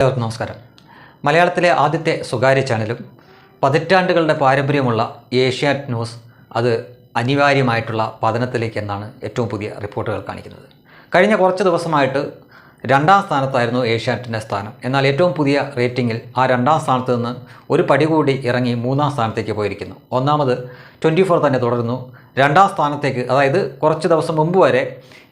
എല്ലാവർക്കും നമസ്കാരം. മലയാളത്തിലെ ആദ്യത്തെ സ്വകാര്യ ചാനലും പതിറ്റാണ്ടുകളുടെ പാരമ്പര്യമുള്ള ഏഷ്യാനെറ്റ് ന്യൂസ് അത് അനിവാര്യമായിട്ടുള്ള പതനത്തിലേക്ക് എന്നാണ് ഏറ്റവും പുതിയ റിപ്പോർട്ടുകൾ കാണിക്കുന്നത്. കഴിഞ്ഞ കുറച്ച് ദിവസമായിട്ട് രണ്ടാം സ്ഥാനത്തായിരുന്നു ഏഷ്യാനെറ്റിന്റെ സ്ഥാനം. എന്നാൽ ഏറ്റവും പുതിയ റേറ്റിംഗിൽ ആ രണ്ടാം സ്ഥാനത്ത് നിന്ന് ഒരു പടി കൂടി ഇറങ്ങി മൂന്നാം സ്ഥാനത്തേക്ക് പോയിരിക്കുന്നു. ഒന്നാമത് ട്വന്റി ഫോർ തന്നെ തുടരുന്നു. രണ്ടാം സ്ഥാനത്തേക്ക് അതായത് കുറച്ച് ദിവസം മുമ്പ് വരെ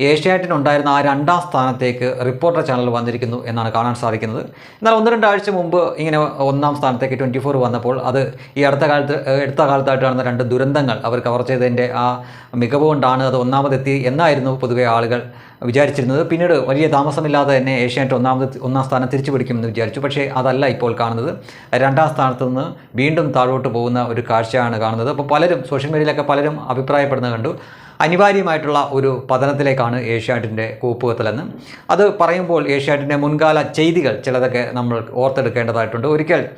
ഏഷ്യാറ്റിനുണ്ടായിരുന്ന ആ രണ്ടാം സ്ഥാനത്തേക്ക് റിപ്പോർട്ടർ ചാനൽ വന്നിരിക്കുന്നു എന്നാണ് കാണാൻ സാധിക്കുന്നത്. എന്നാൽ ഒന്ന് രണ്ടാഴ്ച മുമ്പ് ഇങ്ങനെ ഒന്നാം സ്ഥാനത്തേക്ക് ട്വന്റി ഫോർ വന്നപ്പോൾ അത് ഈ അടുത്ത കാലത്ത് അടുത്ത കാലത്തായിട്ട് നടന്ന രണ്ട് ദുരന്തങ്ങൾ അവർ കവർ ചെയ്തതിന്റെ ആ മികവ് കൊണ്ടാണ് അത് ഒന്നാമതെത്തി എന്നായിരുന്നു പൊതുവെ ആളുകൾ വിചാരിച്ചിരുന്നത്. പിന്നീട് വലിയ താമസമില്ലാതെ തന്നെ ഏഷ്യാനെറ്റ് ഒന്നാമത് ഒന്നാം സ്ഥാനം തിരിച്ചു പിടിക്കുമെന്ന് വിചാരിച്ചു. പക്ഷേ അതല്ല ഇപ്പോൾ കാണുന്നത്. രണ്ടാം സ്ഥാനത്ത് നിന്ന് വീണ്ടും താഴോട്ട് പോകുന്ന ഒരു കാഴ്ചയാണ് കാണുന്നത്. അപ്പോൾ പലരും സോഷ്യൽ മീഡിയയിലൊക്കെ പലരും അഭിപ്രായപ്പെടുന്നത് കണ്ടു. അനിവാര്യമായിട്ടുള്ള ഒരു പതനത്തിലേക്കാണ് ഏഷ്യാനെറ്റിന്റെ കൂപ്പുകത്തലെന്ന്. അത് പറയുമ്പോൾ ഏഷ്യാനെറ്റിന്റെ മുൻകാല ചെയ്തികൾ ചിലതൊക്കെ നമ്മൾ ഓർത്തെടുക്കേണ്ടതായിട്ടുണ്ട്. ഒരിക്കൽ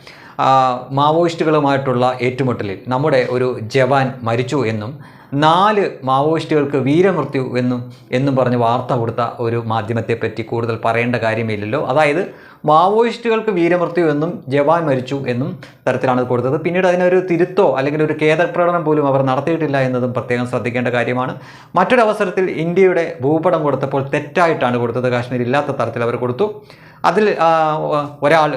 മാവോയിസ്റ്റുകളുമായിട്ടുള്ള ഏറ്റുമുട്ടലിൽ നമ്മുടെ ഒരു ജവാൻ മരിച്ചു എന്നും നാല് മാവോയിസ്റ്റുകൾക്ക് വീരമൃത്യു എന്നും എന്നും പറഞ്ഞ് വാർത്ത കൊടുത്ത ഒരു മാധ്യമത്തെപ്പറ്റി കൂടുതൽ പറയേണ്ട കാര്യമില്ലല്ലോ. അതായത് മാവോയിസ്റ്റുകൾക്ക് വീരമൃത്യു എന്നും ജവാൻ മരിച്ചു എന്നും തരത്തിലാണ് കൊടുത്തത്. പിന്നീട് അതിനൊരു തിരുത്തോ അല്ലെങ്കിൽ ഒരു ഖേദപ്രകടനം പോലും അവർ നടത്തിയിട്ടില്ല എന്നതും പ്രത്യേകം ശ്രദ്ധിക്കേണ്ട കാര്യമാണ്. മറ്റൊരവസരത്തിൽ ഇന്ത്യയുടെ ഭൂപടം കൊടുത്തപ്പോൾ തെറ്റായിട്ടാണ് കൊടുത്തത്. കാശ്മീർ ഇല്ലാത്ത തരത്തിൽ അവർ കൊടുത്തു. അതിൽ ഒരാൾ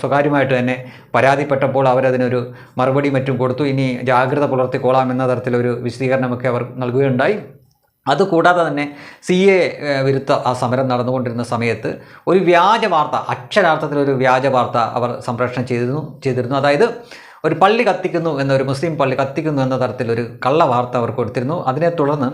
സ്വകാര്യമായിട്ട് തന്നെ പരാതിപ്പെട്ടപ്പോൾ അവരതിനൊരു മറുപടി മറ്റും കൊടുത്തു. ഇനി ജാഗ്രത പുലർത്തിക്കോളാം എന്ന തരത്തിലൊരു വിശദീകരണമൊക്കെ അവർ നൽകുകയുണ്ടായി. അതുകൂടാതെ തന്നെ സി എ വിരുദ്ധ ആ സമരം നടന്നുകൊണ്ടിരുന്ന സമയത്ത് ഒരു വ്യാജ വാർത്ത അക്ഷരാർത്ഥത്തിലൊരു വ്യാജ വാർത്ത അവർ സംപ്രേഷണം ചെയ്തിരുന്നു ചെയ്തിരുന്നു. അതായത് ഒരു പള്ളി കത്തിക്കുന്നു എന്ന ഒരു മുസ്ലിം പള്ളി കത്തിക്കുന്നു എന്ന തരത്തിലൊരു കള്ള വാർത്ത അവർ കൊടുത്തിരുന്നു. അതിനെ തുടർന്ന്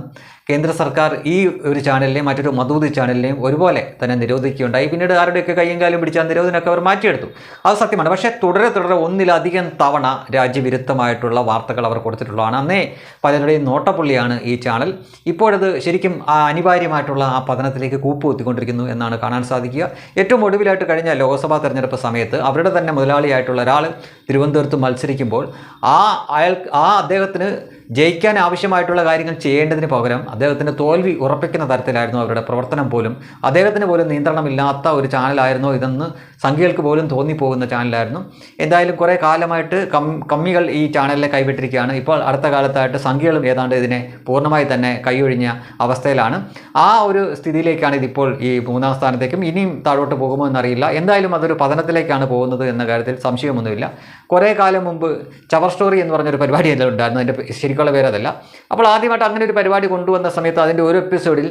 കേന്ദ്ര സർക്കാർ ഈ ഒരു ചാനലിനെയും മറ്റൊരു മധൂതി ചാനലിനെയും ഒരുപോലെ തന്നെ നിരോധിക്കുകയുണ്ടായി. പിന്നീട് ആരുടെയൊക്കെ കയ്യും കാലും പിടിച്ച നിരോധനമൊക്കെ അവർ മാറ്റിയെടുത്തു. അത് സത്യമാണ്. പക്ഷേ തുടരെ തുടരെ ഒന്നിലധികം തവണ രാജ്യവിരുദ്ധമായിട്ടുള്ള വാർത്തകൾ അവർ കൊടുത്തിട്ടുള്ളതാണ്. അന്നേ പലരുടെയും നോട്ടപ്പുള്ളിയാണ് ഈ ചാനൽ. ഇപ്പോഴത് ശരിക്കും ആ അനിവാര്യമായിട്ടുള്ള ആ പതനത്തിലേക്ക് കൂപ്പുകുത്തിക്കൊണ്ടിരിക്കുന്നു എന്നാണ് കാണാൻ സാധിക്കുക. ഏറ്റവും ഒടുവിലായിട്ട് കഴിഞ്ഞ ലോക്സഭാ തെരഞ്ഞെടുപ്പ് സമയത്ത് അവരുടെ തന്നെ മുതലാളിയായിട്ടുള്ള ഒരാൾ തിരുവനന്തപുരത്ത് മത്സരിക്കുമ്പോൾ ആ അയാൾ ആ അദ്ദേഹത്തിന് ജയിക്കാൻ ആവശ്യമായിട്ടുള്ള കാര്യങ്ങൾ ചെയ്യേണ്ടതിന് പകരം അദ്ദേഹത്തിന്റെ തോൽവി ഉറപ്പിക്കുന്ന തരത്തിലായിരുന്നു അവരുടെ പ്രവർത്തനം പോലും. അദ്ദേഹത്തിന് പോലും നിയന്ത്രണമില്ലാത്ത ഒരു ചാനലായിരുന്നു ഇതെന്ന് സംഖ്യകൾക്ക് പോലും തോന്നിപ്പോകുന്ന ചാനലായിരുന്നു. എന്തായാലും കുറേ കാലമായിട്ട് കമ്മികൾ ഈ ചാനലിനെ കൈവിട്ടിരിക്കുകയാണ്. ഇപ്പോൾ അടുത്ത കാലത്തായിട്ട് സംഖ്യകളും ഏതാണ്ട് ഇതിനെ പൂർണമായി തന്നെ കൈയൊഴിഞ്ഞ അവസ്ഥയിലാണ്. ആ ഒരു സ്ഥിതിയിലേക്കാണ് ഇതിപ്പോൾ ഈ മൂന്നാം സ്ഥാനത്തേക്കും ഇനിയും താഴോട്ട് പോകുമോ എന്നറിയില്ല. എന്തായാലും അതൊരു പതനത്തിലേക്കാണ് പോകുന്നത് എന്ന കാര്യത്തിൽ സംശയമൊന്നുമില്ല. കുറേ കാലം മുമ്പ് ചവർ സ്റ്റോറി എന്ന് പറഞ്ഞൊരു പരിപാടി എന്തായാലും ഉണ്ടായിരുന്നു അതിന്റെ പേ- ശരിക്കുള്ള പേര് അതല്ല. അപ്പോൾ ആദ്യമായിട്ട് അങ്ങനെ ഒരു പരിപാടി കൊണ്ടുവന്ന സമയത്ത് അതിന്റെ ഒരു എപ്പിസോഡിൽ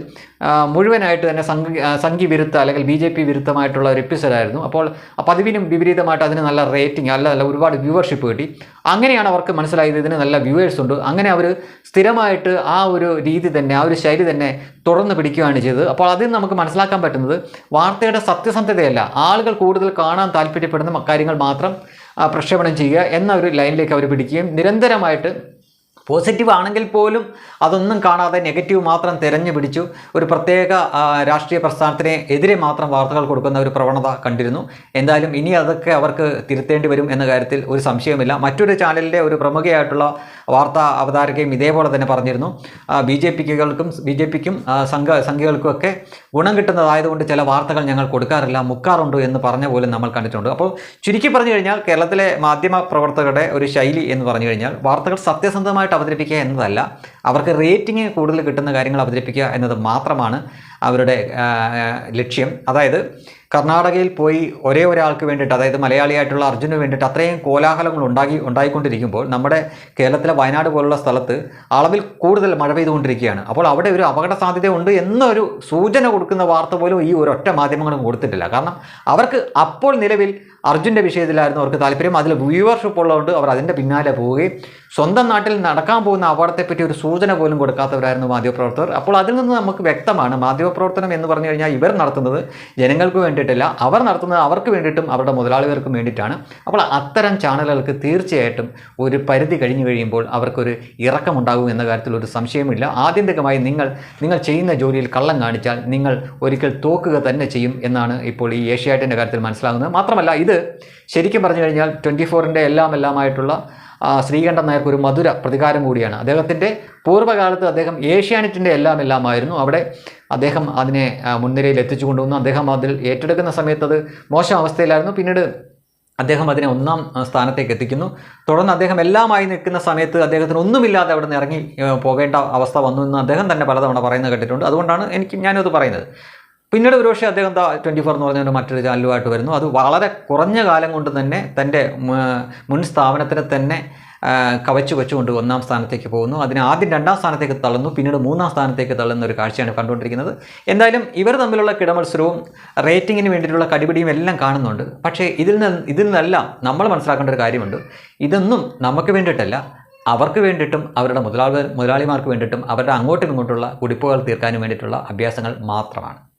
മുഴുവനായിട്ട് തന്നെ സംഘി സംഘി വിരുദ്ധ അല്ലെങ്കിൽ ബി ജെ പി വിരുദ്ധമായിട്ടുള്ള ഒരു എപ്പിസോഡായിരുന്നു അപ്പോൾ പതിവിനും വിപരീതമായിട്ട് അതിന് നല്ല റേറ്റിംഗ് അല്ല നല്ല ഒരുപാട് വ്യൂവർഷിപ്പ് കിട്ടി. അങ്ങനെയാണ് അവർക്ക് മനസ്സിലായത് ഇതിന് നല്ല വ്യൂവേഴ്സ് ഉണ്ട്. അങ്ങനെ അവർ സ്ഥിരമായിട്ട് ആ ഒരു രീതി തന്നെ ആ ഒരു ശൈലി തന്നെ തുടർന്ന് പിടിക്കുകയാണ് ചെയ്തത്. അപ്പോൾ അതിൽ നമുക്ക് മനസ്സിലാക്കാൻ പറ്റുന്നത് വാർത്തയുടെ സത്യസന്ധതയല്ല. ആളുകൾ കൂടുതൽ കാണാൻ താല്പര്യപ്പെടുന്ന കാര്യങ്ങൾ മാത്രം പ്രക്ഷേപണം ചെയ്യുക എന്ന ഒരു ലൈനിലേക്ക് അവർ പിടിക്കുകയും നിരന്തരമായിട്ട് പോസിറ്റീവ് ആണെങ്കിൽ പോലും അതൊന്നും കാണാതെ നെഗറ്റീവ് മാത്രം തിരഞ്ഞു പിടിച്ചു. ഒരു പ്രത്യേക രാഷ്ട്രീയ പ്രസ്ഥാനത്തിന് എതിരെ മാത്രം വാർത്തകൾ കൊടുക്കുന്ന ഒരു പ്രവണത കണ്ടിരുന്നു. എന്തായാലും ഇനി അതൊക്കെ അവർക്ക് തിരുത്തേണ്ടി വരും എന്ന കാര്യത്തിൽ ഒരു സംശയമില്ല മറ്റൊരു ചാനലിന്റെ ഒരു പ്രമുഖയായിട്ടുള്ള വാർത്താ അവതാരകയും ഇതേപോലെ തന്നെ പറഞ്ഞിരുന്നു. ബി ജെ പിക്കുകൾക്കും ബി ജെ പിക്കും സംഘ സംഘികൾക്കുമൊക്കെ ഗുണം കിട്ടുന്നതായതുകൊണ്ട് ചില വാർത്തകൾ ഞങ്ങൾ കൊടുക്കാറില്ല മുക്കാറുണ്ട് എന്ന് പറഞ്ഞ പോലും നമ്മൾ കണ്ടിട്ടുണ്ട്. അപ്പോൾ ചുരുക്കി പറഞ്ഞു കഴിഞ്ഞാൽ കേരളത്തിലെ മാധ്യമ പ്രവർത്തകരുടെ ഒരു ശൈലി എന്ന് പറഞ്ഞു കഴിഞ്ഞാൽ വാർത്തകൾ സത്യസന്ധമായിട്ട് അവതരിപ്പിക്കുക എന്നതല്ല. അവർക്ക് റേറ്റിംഗ് കൂടുതൽ കിട്ടുന്ന കാര്യങ്ങൾ അവതരിപ്പിക്കുക എന്നത് മാത്രമാണ്. അവരുടെ ലക്ഷ്യം. അതായത് കർണാടകയിൽ പോയി ഒരേ ഒരാൾക്ക് വേണ്ടിയിട്ട് അതായത് മലയാളിയായിട്ടുള്ള അർജുനു വേണ്ടിയിട്ട് അത്രയും കോലാഹലങ്ങൾ ഉണ്ടാക്കി ഉണ്ടായിക്കൊണ്ടിരിക്കുമ്പോൾ നമ്മുടെ കേരളത്തിലെ വയനാട് പോലുള്ള സ്ഥലത്ത് അളവിൽ കൂടുതൽ മഴ പെയ്തുകൊണ്ടിരിക്കുകയാണ്. അപ്പോൾ അവിടെ ഒരു അപകട സാധ്യത ഉണ്ട് എന്നൊരു സൂചന കൊടുക്കുന്ന വാർത്ത പോലും ഈ ഒരൊറ്റ മാധ്യമങ്ങളും കൊടുത്തിട്ടില്ല. കാരണം അവർക്ക് അപ്പോൾ നിലവിൽ അർജുന്റെ വിഷയത്തിലായിരുന്നു അവർക്ക് താല്പര്യം. അതിൽ വ്യൂവർഷിപ്പ് ഉള്ളതുകൊണ്ട് അവർ അതിന്റെ പിന്നാലെ പോവുകയും സ്വന്തം നാട്ടിൽ നടക്കാൻ പോകുന്ന അപകടത്തെപ്പറ്റി ഒരു സൂചന പോലും കൊടുക്കാത്തവരായിരുന്നു മാധ്യമപ്രവർത്തകർ. അപ്പോൾ അതിൽ നിന്ന് നമുക്ക് വ്യക്തമാണ് മാധ്യമപ്രവർത്തനം എന്ന് പറഞ്ഞു കഴിഞ്ഞാൽ ഇവർ നടത്തുന്നത് ജനങ്ങൾക്ക് വേണ്ടിയിട്ടല്ല. അവർ നടത്തുന്നത് അവർക്ക് വേണ്ടിയിട്ടും അവരുടെ മുതലാളികൾക്കും വേണ്ടിയിട്ടാണ്. അപ്പോൾ അത്തരം ചാനലുകൾക്ക് തീർച്ചയായിട്ടും ഒരു പരിധി കഴിഞ്ഞു കഴിയുമ്പോൾ അവർക്കൊരു ഇറക്കമുണ്ടാകും എന്ന കാര്യത്തിൽ ഒരു സംശയമില്ല. ആത്യന്തികമായി നിങ്ങൾ നിങ്ങൾ ചെയ്യുന്ന ജോലിയിൽ കള്ളം കാണിച്ചാൽ നിങ്ങൾ ഒരിക്കൽ തോക്കുക തന്നെ ചെയ്യും എന്നാണ് ഇപ്പോൾ ഈ ഏഷ്യാറ്റിന്റെ കാര്യത്തിൽ മനസ്സിലാകുന്നത്. മാത്രമല്ല ഇത് ശരിക്കും പറഞ്ഞു കഴിഞ്ഞാൽ ട്വന്റി ഫോറിന്റെ എല്ലാം എല്ലാമായിട്ടുള്ള ശ്രീകണ്ഠൻ നായർക്ക് ഒരു മധുര പ്രതികാരം കൂടിയാണ്. അദ്ദേഹത്തിന്റെ പൂർവകാലത്ത് അദ്ദേഹം ഏഷ്യാനെറ്റിന്റെ എല്ലാം എല്ലാമായിരുന്നു അവിടെ അദ്ദേഹം അതിനെ മുൻനിരയിൽ എത്തിച്ചു കൊണ്ടുവന്നു. അദ്ദേഹം അതിൽ ഏറ്റെടുക്കുന്ന സമയത്ത് അത് മോശം അവസ്ഥയിലായിരുന്നു പിന്നീട് അദ്ദേഹം അതിനെ ഒന്നാം സ്ഥാനത്തേക്ക് എത്തിക്കുന്നു. തുടർന്ന് അദ്ദേഹം എല്ലാമായി നിൽക്കുന്ന സമയത്ത് അദ്ദേഹത്തിന് ഒന്നുമില്ലാതെ അവിടെ നിന്ന് ഇറങ്ങി പോകേണ്ട അവസ്ഥ വന്നു എന്ന് അദ്ദേഹം തന്നെ പലതവണ പറയുന്നത് കേട്ടിട്ടുണ്ട്. അതുകൊണ്ടാണ് എനിക്ക് ഞാനത് പറയുന്നത്. പിന്നീട് ഒരുപക്ഷെ അദ്ദേഹം ദാ ട്വന്റി ഫോർ എന്ന് പറഞ്ഞ മറ്റൊരു ചാനലുമായിട്ട് വരുന്നു. അത് വളരെ കുറഞ്ഞ കാലം കൊണ്ട് തന്നെ തന്റെ മുൻ സ്ഥാപനത്തിന് തന്നെ കവച്ചു വെച്ചുകൊണ്ട് ഒന്നാം സ്ഥാനത്തേക്ക് പോകുന്നു. അതിന് ആദ്യം രണ്ടാം സ്ഥാനത്തേക്ക് തള്ളുന്നു. പിന്നീട് മൂന്നാം സ്ഥാനത്തേക്ക് തള്ളുന്ന ഒരു കാഴ്ചയാണ് കണ്ടുകൊണ്ടിരിക്കുന്നത്. എന്തായാലും ഇവർ തമ്മിലുള്ള കിടമത്സരവും റേറ്റിങ്ങിന് വേണ്ടിയിട്ടുള്ള കടിപിടിയും എല്ലാം കാണുന്നുണ്ട്. പക്ഷേ ഇതിൽ നിന്ന് ഇതിൽ നിന്നെല്ലാം നമ്മൾ മനസ്സിലാക്കേണ്ട ഒരു കാര്യമുണ്ട്. ഇതൊന്നും നമുക്ക് വേണ്ടിയിട്ടല്ല. അവർക്ക് വേണ്ടിയിട്ടും അവരുടെ മുതലാളി മുതലാളിമാർക്ക് വേണ്ടിയിട്ടും അവരുടെ അങ്ങോട്ടും ഇങ്ങോട്ടുള്ള കുടിപ്പുകൾ തീർക്കാനും വേണ്ടിയിട്ടുള്ള അഭ്യാസങ്ങൾ മാത്രമാണ്.